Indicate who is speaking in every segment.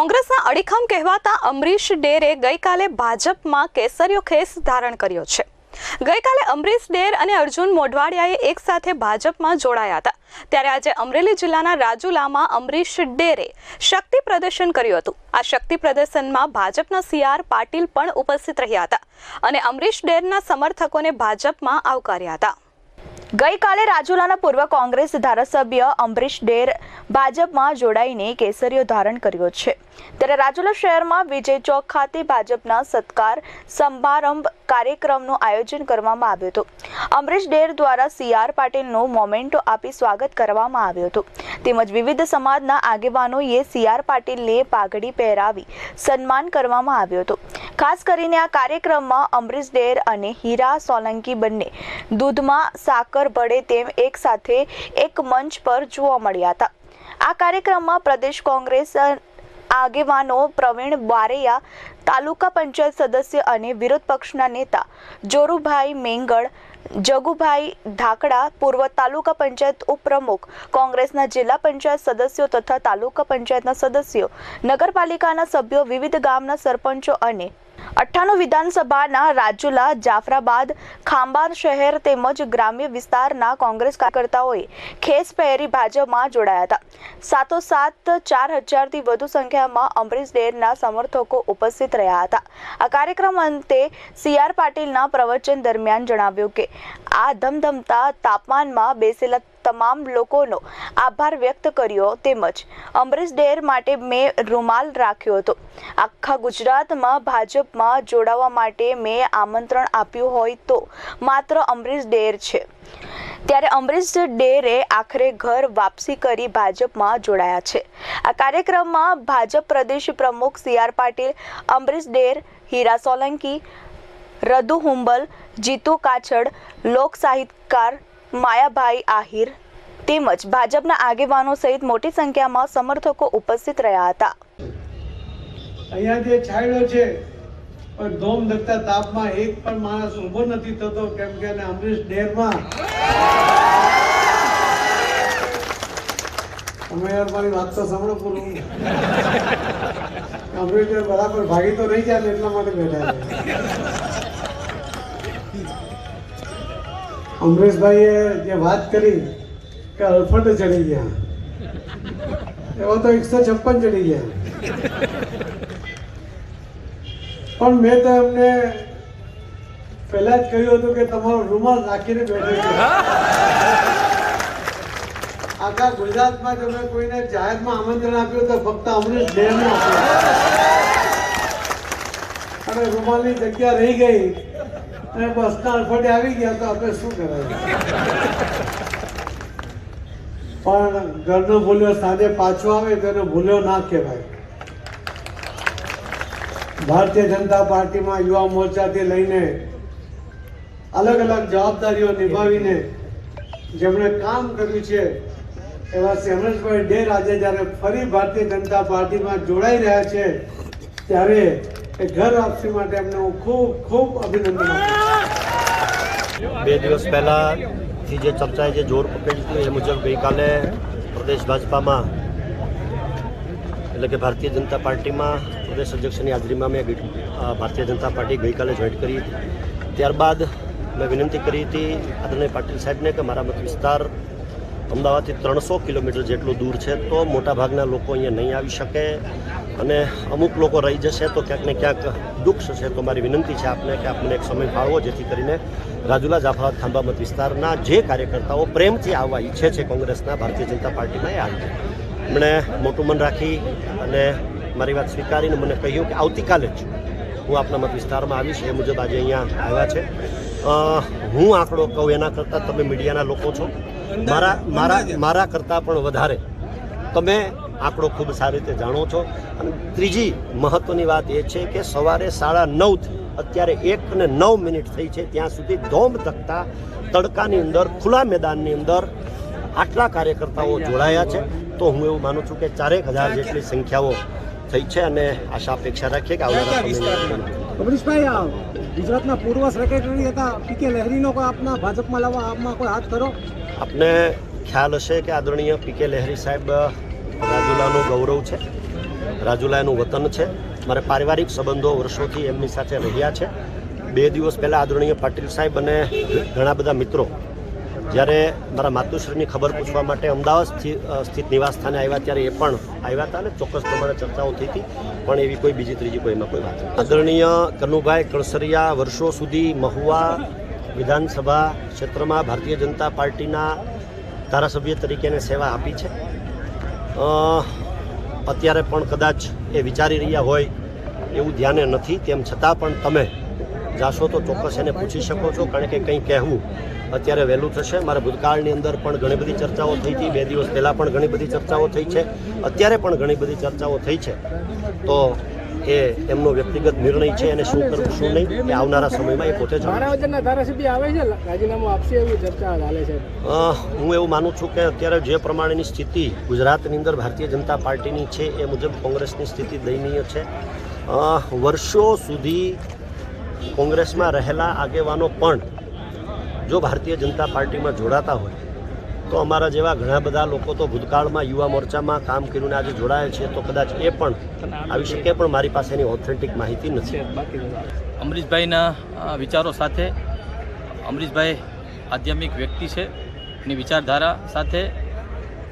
Speaker 1: કોંગ્રેસના અડીખમ કહેવાતા અમરીશ ડેરે ગઈકાલે ભાજપમાં કેસરીયો ખેસ ધારણ કર્યો છે. ગઈકાલે અમરીશ ડેર અને અર્જુન મોઢવાડિયાએ એક સાથે ભાજપમાં જોડાયા હતા. ત્યારે આજે અમરેલી જિલ્લાના રાજુલામાં અમરીશ ડેરે શક્તિ પ્રદર્શન કર્યું હતું. આ શક્તિ પ્રદર્શનમાં ભાજપના સીઆર પાટીલ પણ ઉપસ્થિત રહ્યા હતા અને અમરીશ ડેરના સમર્થકોને ભાજપમાં આવકાર્યા હતા.
Speaker 2: ગઈકાલે રાજુલાના પૂર્વ કોંગ્રેસ ધારાસભ્ય અમરીશ ડેર ભાજપમાં જોડાઈને કેસરીઓ ધારણ કર્યો છે. ત્યારે રાજુલા શહેરમાં વિજય ચોક ખાતે ભાજપના સત્કાર સમારંભ કાર્યક્રમનું આયોજન કરવામાં આવ્યું હતું. અમરીશ ડેર દ્વારા સી આર પાટીલનું મોમેન્ટો આપી સ્વાગત કરવામાં આવ્યું હતું. તેમજ વિવિધ સમાજના આગેવાનોએ સી આર પાટીલને પાઘડી પહેરાવી સન્માન કરવામાં આવ્યું હતું. ખાસ કરીને આ કાર્યક્રમમાં અમરીશ ડેર અને હીરા સોલંકી બંને દૂધમાં સાકર ભળે તેમ એક સાથે એક મંચ પર જોવા મળ્યા હતા. આ કાર્યક્રમમાં પ્રદેશ કોંગ્રેસ આગેવાનો પ્રવીણ બારૈયા, તાલુકા પંચાયત સદસ્ય અને વિરોધ પક્ષના નેતા જોરુભાઈ મેંગળ, જગુભાઈ ધાકડા, પૂર્વ તાલુકા પંચાયત ઉપપ્રમુખ, કોંગ્રેસના જિલ્લા પંચાયત સદસ્યો તથા તાલુકા પંચાયતના સદસ્યો, નગરપાલિકાના સભ્યો, વિવિધ ગામના સરપંચો અને અઠ્ઠાણું વિધાનસભાના રાજુલા, જાફરાબાદ ખાંબા શહેર તેમજ ગ્રામ્ય વિસ્તારના કોંગ્રેસ કાર્યકર્તાઓએ ખેસ પહેરી ભાજપમાં જોડાયા હતા. સાતોસાત ચાર હજારથી વધુ સંખ્યામાં અમરીશ ડેરના સમર્થકો ઉપસ્થિત રહ્યા હતા. આ કાર્યક્રમ અંતે સી આર પાટીલના પ્રવચન દરમિયાન જણાવ્યું કે, આ ધમધમતા તાપમાનમાં બેસેલા તમામ લોકોનો આભાર વ્યક્ત કર્યો તેમજ અમરીશ ડેર માટે મેં રૂમાલ રાખ્યો હતો. આખા ગુજરાતમાં ભાજપમાં જોડાવા માટે મેં આમંત્રણ આપ્યું હોય તો માત્ર અમરીશ ડેર છે. ત્યારે અમરીશ ડેરે આખરે ઘર વાપસી કરી ભાજપમાં જોડાયા છે. આ કાર્યક્રમમાં ભાજપ પ્રદેશ પ્રમુખ સી આર પાટીલ, અમરીશ ડેર, હીરા સોલંકી રદુ હુંબલ, જીતુ કાછડ, લોક સાહિત્યકાર માયાભાઈ આહિર તેમજ ભાજપના આગેવાનો સહિત મોટી સંખ્યામાં સમર્થકો ઉપસ્થિત રહ્યા હતા.
Speaker 3: અહીંયા જે છાયડો છે, પણ ધોમ ધકતા તાપમાં એક પણ માણસ ઊભો નથી થતો, કેમ કે અમરીશ ડેરમાં અમે યાર મારી વાત તો સાંભળો પૂરું અમરીશ બરાબર ભાગી તો નહીં જાય એટલા માટે બેઠા છે. અમરીશભાઈએ જે વાત કરી કે અડફટ ચડી ગયા. એવો તો એકસો છપ્પન ચડી ગયા. પણ મેં તો એમને પહેલા જ કહ્યું હતું કે તમારો રૂમાલ રાખીને બેઠો આખા ગુજરાતમાં જો મેં કોઈને જાહેરમાં આમંત્રણ આપ્યું તો ફક્ત અમરીશ ડેરને આપ્યું. અને રૂમાલની જગ્યા રહી ગઈ. અને બસના અડફટે આવી ગયા તો આપણે શું કરાય? પણ ઘરનો ભૂલ્યો સાંજે પાછો આવે તો એનો ભૂલ્યો ના કહેવાય. ભારતીય જનતા પાર્ટીમાં યુવા મોરચાથી લઈને અલગ અલગ જવાબદારીઓ નિભાવીને જેમણે કામ કર્યું છે, એવા સેમરજભાઈ ડેર આજે જ્યારે ફરી ભારતીય જનતા પાર્ટીમાં જોડાઈ રહ્યા છે, ત્યારે એ ઘર વાપસી માટે એમને હું ખૂબ ખૂબ અભિનંદન
Speaker 4: બે દિવસ પહેલાંથી જે ચર્ચાએ જે જોર પકડ્યું હતું એ મુજબ ગઈકાલે પ્રદેશ ભાજપામાં, એટલે કે ભારતીય જનતા પાર્ટીમાં પ્રદેશ અધ્યક્ષની હાજરીમાં મેં ભારતીય જનતા પાર્ટી ગઈકાલે જોઈન્ટ કરી હતી. ત્યારબાદ મેં વિનંતી કરી હતી આદરણીય પાટીલ સાહેબને કે મારા મત વિસ્તાર અમદાવાદથી ત્રણસો કિલોમીટર જેટલું દૂર છે તો મોટાભાગના લોકો અહીંયા નહીં આવી શકે. અને અમુક લોકો રહી જશે તો ક્યાંક ને ક્યાંક દુઃખ થશે. તો મારી વિનંતી છે આપને કે આપને એક સમય ફાળવો જેથી કરીને રાજુલા જાફરાબાદ ખાંભા મત વિસ્તારના જે કાર્યકર્તાઓ પ્રેમથી આવવા ઈચ્છે છે કોંગ્રેસના ભારતીય જનતા પાર્ટીમાં, એ આવી એમણે મોટું મન રાખી અને મારી વાત સ્વીકારીને મને કહ્યું કે આવતીકાલે જ હું આપના મત વિસ્તારમાં આવીશ. એ મુજબ આજે અહીંયા આવ્યા છે. હું આંકડો કહું એના કરતાં તમે મીડિયાના લોકો છો. મારા મારા મારા કરતાં પણ વધારે. તમે આંકડો ખૂબ સારી રીતે જાણો છો. અને ત્રીજી મહત્વની વાત એ છે કે સવારે સાડા નવથી અત્યારે એક અને નવ મિનિટ થઈ છે ત્યાં સુધી ધોમ ધકતા તડકાની અંદર ખુલ્લા મેદાનની અંદર આટલા કાર્યકર્તાઓ જોડાયા છે. તો હું એવું માનું છું કે ચારેક હજાર જેટલી સંખ્યાઓ થઈ છે અને આશા અપેક્ષા રાખીએ કે આવનારા સમયમાં
Speaker 5: અમરીશભાઈ ગુજરાતના પૂર્વ સેક્રેટરી હતા પી કે લહેરીનો કોઈ આપના ભાજપમાં લાવવા આપમાં કોઈ હાથ કરો
Speaker 4: આપને ખ્યાલ હશે કે આદરણીય પી કે લહેરી સાહેબ રાજુલાનું ગૌરવ છે રાજુલા એનું વતન છે, મારે પારિવારિક સંબંધો વર્ષોથી એમની સાથે રહ્યા છે બે દિવસ પહેલાં આદરણીય પાટીલ સાહેબ અને ઘણા બધા મિત્રો જ્યારે મારા માતુશ્રીની ખબર પૂછવા માટે અમદાવાદ સ્થિ- સ્થિત નિવાસ સ્થાને આવ્યા ત્યારે એ પણ આવ્યા હતા અને ચોક્કસ પ્રમાણે ચર્ચાઓ થઈ હતી, પણ એવી કોઈ બીજી ત્રીજી કોઈ એમાં કોઈ વાત. આદરણીય કનુભાઈ કણસરિયા વર્ષો સુધી મહુવા વિધાનસભા ક્ષેત્રમાં ભારતીય જનતા પાર્ટીના ધારાસભ્ય તરીકે એને સેવા આપી છે અત્યારે પણ કદાચ એ વિચારી રહ્યા હોય એવું ધ્યાને નથી, તેમ છતાં પણ તમે જાશો તો ચોક્કસ એને પૂછી શકો છો, કારણ કે કંઈ કહેવું અત્યારે વહેલું થશે. મારા ભૂતકાળની અંદર પણ ઘણી બધી ચર્ચાઓ થઈ હતી, બે દિવસ પહેલાં પણ ઘણી બધી ચર્ચાઓ થઈ છે, અત્યારે પણ ઘણી બધી ચર્ચાઓ થઈ છે. તો એ એમનો વ્યક્તિગત નિર્ણય છે અને શું કરવું શું નહીં એ આવનારા સમયમાં એ પોતે
Speaker 5: ધારાસભ્ય આવે છે રાજીનામું આપશે એવું ચર્ચા ચાલે છે.
Speaker 4: હું એવું માનું છું કે અત્યારે જે પ્રમાણેની સ્થિતિ ગુજરાતની અંદર ભારતીય જનતા પાર્ટીની છે એ મુજબ કોંગ્રેસની સ્થિતિ દયનીય છે. વર્ષો સુધી કોંગ્રેસમાં રહેલા આગેવાનો પણ જો ભારતીય જનતા પાર્ટીમાં જોડાતા હોય તો અમારા જેવા ઘણા બધા લોકો તો ભૂતકાળમાં યુવા મોરચામાં કામ કર્યું ને આજે જોડાયા છે, તો કદાચ એ પણ આવી શકે, પણ મારી પાસે એની ઓથેન્ટિક માહિતી નથી.
Speaker 6: અમરીશભાઈના વિચારો સાથે, અમરીશભાઈ આધ્યાત્મિક વ્યક્તિ છે, એની વિચારધારા સાથે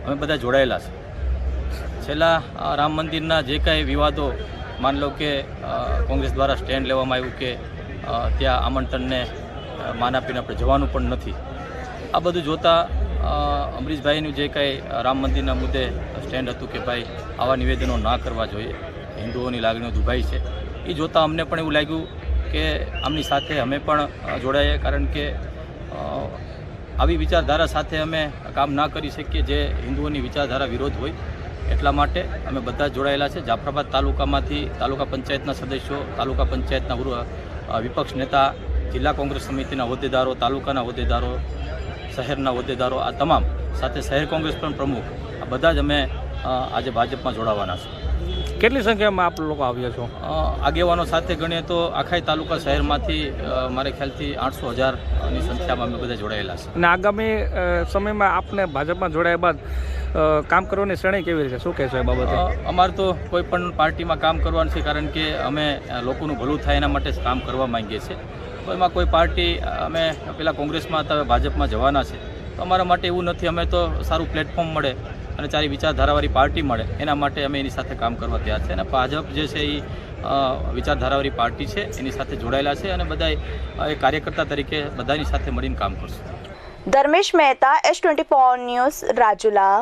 Speaker 6: અમે બધા જોડાયેલા છે. છેલ્લા રામ મંદિરના જે કાંઈ વિવાદો, માન લો કે કોંગ્રેસ દ્વારા સ્ટેન્ડ લેવામાં આવ્યું કે ત્યાં આમંત્રણને માન આપીને આપણે જવાનું પણ નથી. આ બધું જોતાં અમરીશભાઈનું જે કાંઈ રામ મંદિરના મુદ્દે સ્ટેન્ડ હતું કે ભાઈ, આવા નિવેદનો ના કરવા જોઈએ, હિન્દુઓની લાગણીઓ દુભાઈ છે. એ જોતાં અમને પણ એવું લાગ્યું કે આમની સાથે અમે પણ જોડાઈએ કારણ કે આવી વિચારધારા સાથે અમે કામ ના કરી શકીએ જે હિન્દુઓની વિચારધારા વિરોધ હોય, એટલા માટે અમે બધા જોડાયેલા છે. જાફરાબાદ તાલુકામાંથી તાલુકા પંચાયતના સદસ્યો, તાલુકા પંચાયતના વિપક્ષ નેતા, જિલ્લા કોંગ્રેસ સમિતિના હોદ્દેદારો, તાલુકાના હોદ્દેદારો શહેરના હોદ્દેદારો આ તમામ સાથે શહેર કોંગ્રેસ પણ પ્રમુખ આ બધા જ અમે આજે ભાજપમાં જોડાવાના છે.
Speaker 7: કેટલી સંખ્યામાં આપ લોકો આવ્યા છો?
Speaker 6: આગેવાનો સાથે ગણીએ તો આખાઈ તાલુકા શહેરમાંથી મારે ખ્યાલથી આઠસો હજારની સંખ્યામાં અમે બધા જોડાયેલા છે.
Speaker 7: અને આગામી સમયમાં આપને ભાજપમાં જોડાયા બાદ કામ કરવાની શ્રેણી કેવી રીતે શું કહેશો એ બાબતે?
Speaker 6: અમારે તો કોઈ પણ પાર્ટીમાં કામ કરવાનું છે કારણ કે અમે લોકોનું ભલું થાય એના માટે જ કામ કરવા માંગીએ છીએ. એમાં કોઈ પાર્ટી, અમે પેલા કોંગ્રેસમાં હતા, ભાજપમાં જવાના છે. તો અમારા માટે એવું નથી, અમે તો સારું પ્લેટફોર્મ મળે અને સારી વિચારધારાવાળી પાર્ટી મળે. એના માટે અમે એની સાથે કામ કરવા તૈયાર છે. અને ભાજપ જે છે એ વિચારધારાવાળી પાર્ટી છે, એની સાથે જોડાયેલા છે અને બધા એ કાર્યકર્તા તરીકે બધાની સાથે મળીને કામ કરશું.
Speaker 2: Dharmesh Mehta S twenty news Rajula.